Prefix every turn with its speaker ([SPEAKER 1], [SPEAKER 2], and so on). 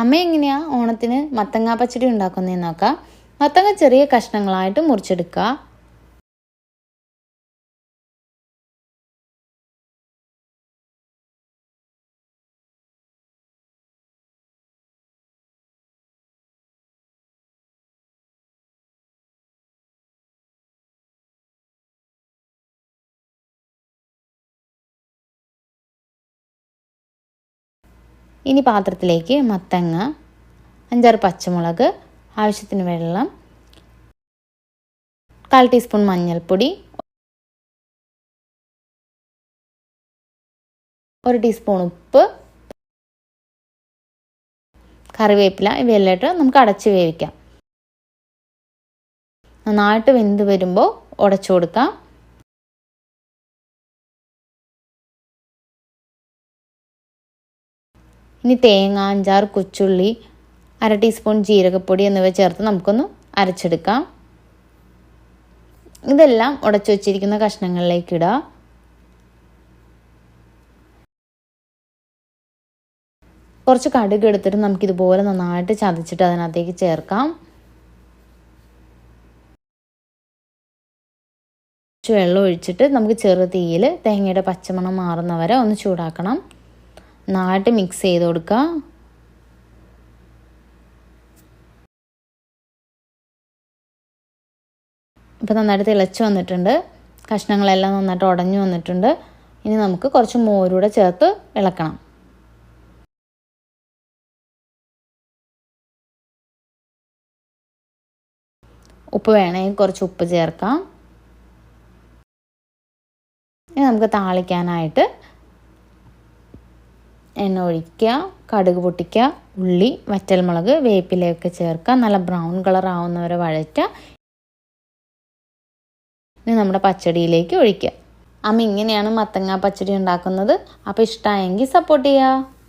[SPEAKER 1] അമ്മ എങ്ങനെയാണ് ഓണത്തിന് മത്തങ്ങ പച്ചടി ഉണ്ടാക്കുന്നതെന്ന് നോക്കാം. മത്തങ്ങ ചെറിയ കഷ്ണങ്ങളായിട്ട് മുറിച്ചെടുക്കുക. ഇനി പാത്രത്തിലേക്ക് മത്തങ്ങ അഞ്ചാറ് പച്ചമുളക് ആവശ്യത്തിന് വെള്ളം കാൽ ടീസ്പൂൺ മഞ്ഞൾപ്പൊടി ഒരു ടീസ്പൂൺ ഉപ്പ് കറിവേപ്പില ഇവയെല്ലാം ഇട്ട് നമുക്ക് അടച്ച് വേവിക്കാം. നന്നായിട്ട് വെന്ത് വരുമ്പോൾ ഉടച്ചു കൊടുക്കാം. ഇനി തേങ്ങ അഞ്ചാറ് കൊച്ചുള്ളി അര ടീസ്പൂൺ ജീരകപ്പൊടി എന്നിവ ചേർത്ത് നമുക്കൊന്ന് അരച്ചെടുക്കാം. ഇതെല്ലാം ഉടച്ചു വച്ചിരിക്കുന്ന കഷ്ണങ്ങളിലേക്ക് ഇടുക കുറച്ച് കടുക് എടുത്തിട്ട് നമുക്കിതുപോലെ നന്നായിട്ട് ചതച്ചിട്ട് അതിനകത്തേക്ക് ചേർക്കാം. വെള്ളം ഒഴിച്ചിട്ട് നമുക്ക് ചെറു തീയിൽ തേങ്ങയുടെ പച്ചമണം മാറുന്നവരെ ഒന്ന് ചൂടാക്കണം. നന്നായിട്ട് മിക്സ് ചെയ്ത് കൊടുക്കുക ഇപ്പോൾ നന്നായിട്ട് തിളച്ച് വന്നിട്ടുണ്ട്. കഷ്ണങ്ങളെല്ലാം നന്നായിട്ട് ഉടഞ്ഞു വന്നിട്ടുണ്ട്. ഇനി നമുക്ക് കുറച്ച് മോരൂടെ ചേർത്ത് ഇളക്കണം. ഉപ്പ് വേണമെങ്കിൽ കുറച്ച് ഉപ്പ് ചേർക്കാം. ഇനി നമുക്ക് താളിക്കാനായിട്ട് എണ്ണ ഒഴിക്കുക കടുക് പൊട്ടിക്കുക ഉള്ളി വറ്റൽമുളക് വേപ്പിലയൊക്കെ ചേർക്കുക. നല്ല ബ്രൗൺ കളർ ആവുന്നവരെ വഴറ്റുക. ഇനി നമ്മുടെ പച്ചടിയിലേക്ക് ഒഴിക്കുക. അമ്മ ഇങ്ങനെയാണ് മത്തങ്ങ പച്ചടി ഉണ്ടാക്കുന്നത്. അപ്പോൾ ഇഷ്ടമായെങ്കിൽ സപ്പോർട്ട് ചെയ്യുക.